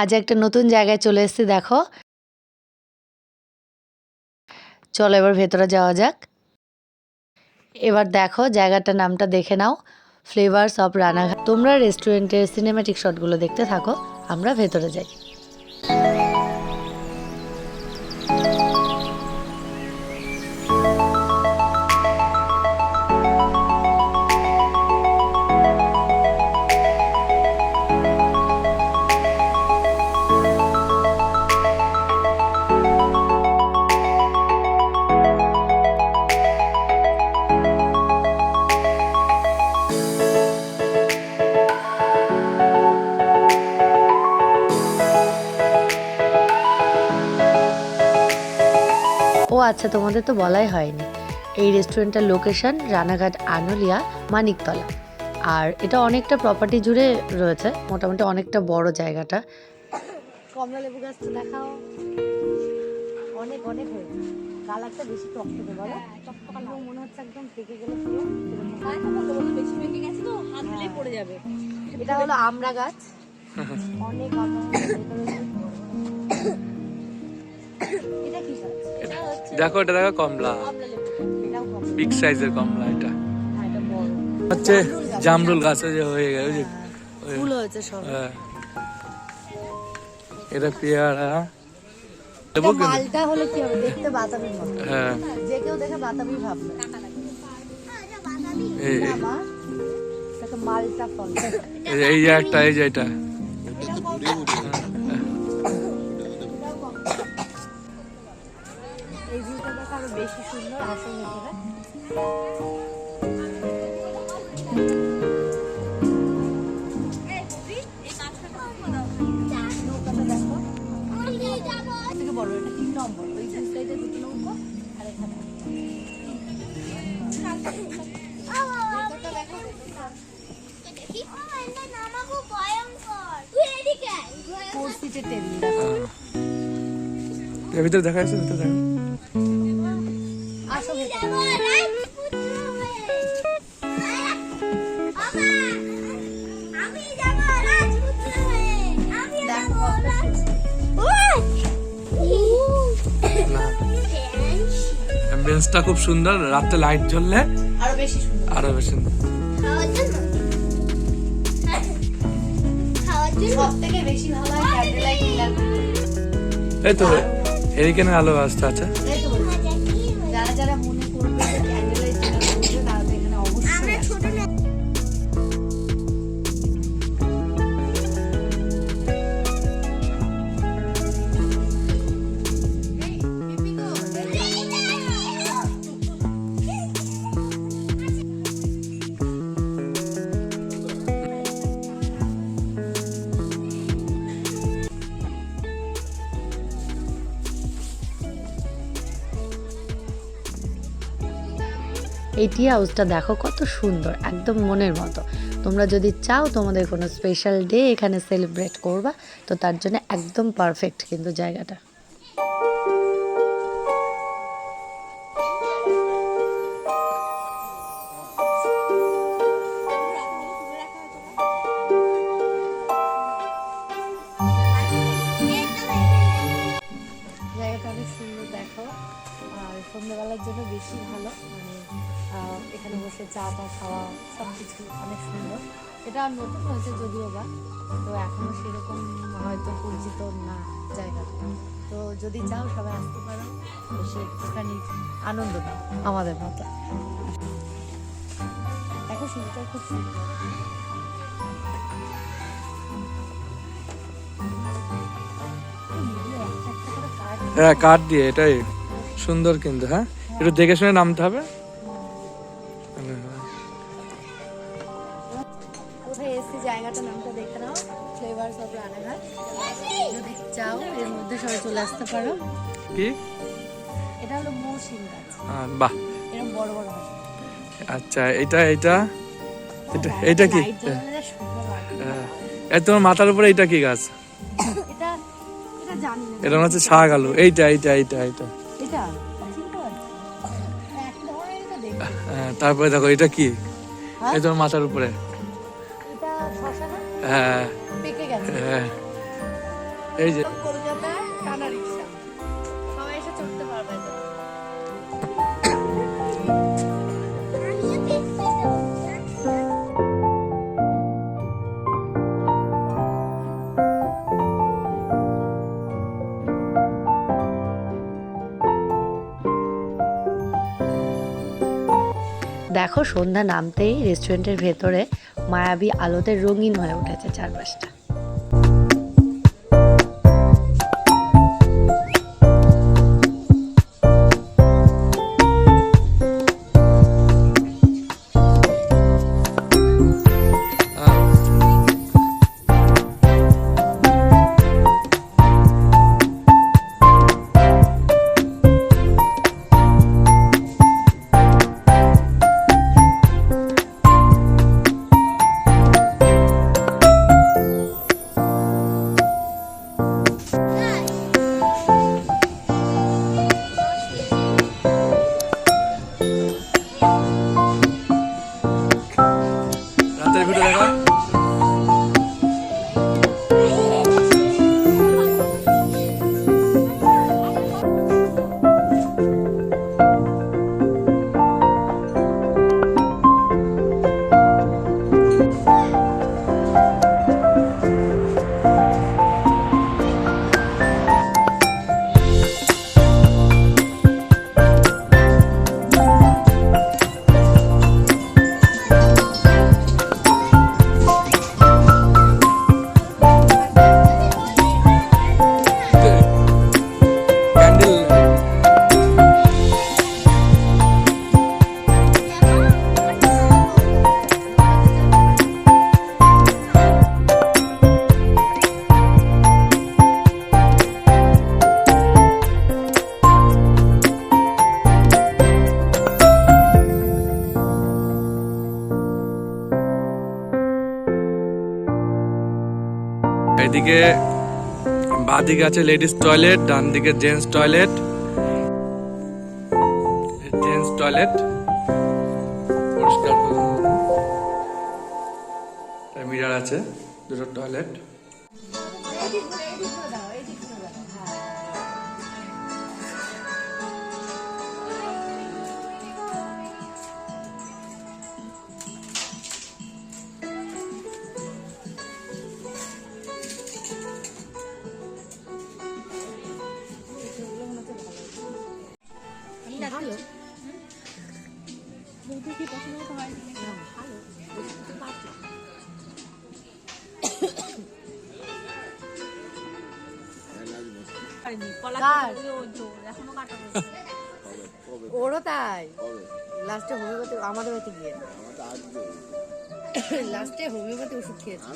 আজ একটা নতুন জায়গায় চলে এসেছি, দেখো। চলো এবার ভেতরে যাওয়া যাক। এবার দেখো, জায়গাটার নামটা দেখে নাও। ফ্লেভার্স অফ রানাঘাট তোমরা রেস্টুরেন্টের সিনেম্যাটিক শটগুলো দেখতে থাকো, আমরা ভেতরে যাই। আচ্ছা তোমাদের তো বলাই হয়নি। এই রেস্টুরেন্টের লোকেশন রানাঘাট আনুলিয়া মানিকতলা। আর এটা অনেকটা প্রপার্টি জুড়ে রয়েছে মোটামুটি অনেকটা বড় জায়গাটা। কমলা লেবু গাছটা দেখাও। অনেক অনেক হয়েছে কালারটা বেশি টকটকে বলো। টকটকানো মনে হচ্ছে একদম পেকে গেলে পুরো এটা হলো আমড়া গাছ। অনেক আমড়া এটা কি গাছ? দেখো এটা দেখো কমলা। বিগ সাইজের কমলা এটা। হচ্ছে জামরুল গাছ যে হয়ে গেছে ওই যে ফুল হয়েছে সব। হ্যাঁ। এটা পেয়ারা। দেবো মালটা হলে কি হবে? দেখতে বাতাবির মতো। হ্যাঁ। যে কেউ দেখে বাতাবি ভাববে। এই একটা এই যে এটা। সুন্দর আসল ভেতরে নৌকাটা বড় এটা তিন নম্বর। ওই দুই সাইডে দুটো নৌকো আর এখানে ফোর সিটের টেবিল হ্যাঁ। এর ভিতরে দেখা যাচ্ছে ভিতরে দেখা আসো ভেতরে দেখো না অ্যাম্বিয়েন্সটা খুব সুন্দর রাতে লাইট জ্বললে আরও বেশি সুন্দর। আরও বেশি সুন্দর। হয় এই তো এরিকেনের আলো আসতে আছে এই টি হাউসটা দেখো কত সুন্দর, একদম মনের মতো। তোমরা যদি চাও তোমাদের কোনো স্পেশাল ডে এখানে সেলিব্রেট করবা, তো তার জন্য একদম পারফেক্ট কিন্তু জায়গাটা। সুন্দর দেখো। আর সন্ধ্যেবেলার জন্য বেশি ভালো মানে এখানে বসে চা টা খাওয়া সব কিছু অনেক সুন্দর। এটা নতুন হয়েছে যদিও বা, তো এখনও সেরকম হয়তো পরিচিত না জায়গাটা তো যদি চাও সবাই আসতে পারো, এসে একটুখানি আনন্দ নাও আমাদের মতো। দেখো শুরুটা খুব সুন্দর। হ্যাঁ কাঠ দিয়ে এটাই। সুন্দর কিন্তু হ্যাঁ? একটু দেখে শুনে নামতে হবে। জায়গাটার নামটা দেখে নাও। ফ্লেভার্স অফ রানাঘাট যদি চাও এর মধ্যে সবাই চলে আসতে পারো। কি? এটা হলো মৌসিন গাছ। বাহ। এরকম বড় বড় হয় আচ্ছা এটা এটা? এটা কি? তোমার মাথার উপরে এটা কি গাছ? এটা হচ্ছে শাক আলু। এইটা এইটা এইটা এইটা। দেখি হ্যাঁ, তারপরে দেখো এটা কি? হ্যাঁ? এই তোমার মাথার উপরে। হ্যাঁ। হ্যাঁ। এই যে দেখো সন্ধ্যা নামতেই রেস্টুরেন্টের ভেতরে মায়াবী আলোতে রঙিন হয়ে উঠেছে চারপাশটা। এদিকে বাঁদিকে আছে লেডিস টয়লেট ডান দিকে জেন্টস টয়লেট জেন্টস টয়লেট পরিষ্কার মিরার আছে, দুটো টয়লেট কার? ওরও তাই? লাস্টে হোমিওপ্যাথি আমাদের বাড়িতে গিয়ে। লাস্টে হোমিওপ্যাথি ওষুধ খেয়েছে।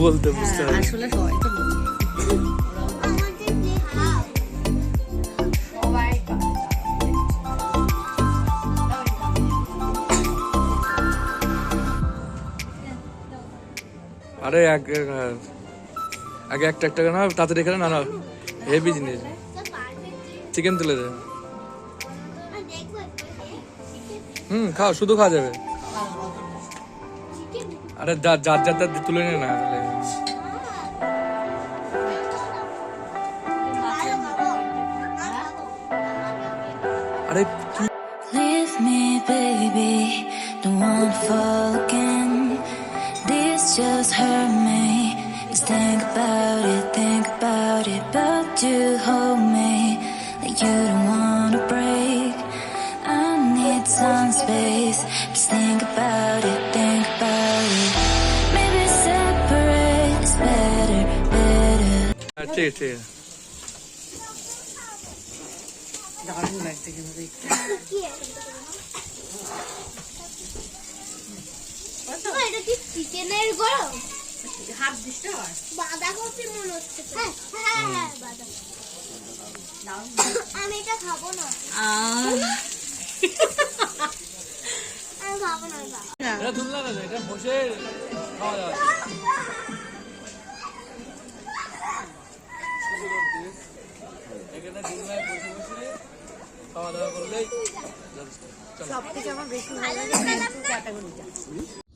বলতে বুঝতে পারি আসলে সবাই তো আরে এক আগে একটা একটা না তাড়াতাড়ি খেলে না না হেভি জিনিস। চিকেন তুলে দে। হুম খাও শুধু খাওয়া যাবে। আরে যার যার যার যার তুলে নে না তাহলে আরে কি Leave me, baby. Don't wanna fall again. This just hurt me. Just think about it, think about it. But you hold me like you don't wanna break. I need some space. Just think about it, ঠিক আছে ঠিক আছে দারুণ লাগছে কিন্তু দেখতে। এটা কি চিকেনের গরম হাত দিতে বাঁধাকপি মনে হচ্ছে হ্যাঁ হ্যাঁ আমি এটা খাব না আমি খাব না এটা। এটা না এটা বসে খাওয়া এখানে দুলনায় বসে বসে খাওয়া দাওয়া করলেই সব থেকে আমার বেশি ভালো লাগে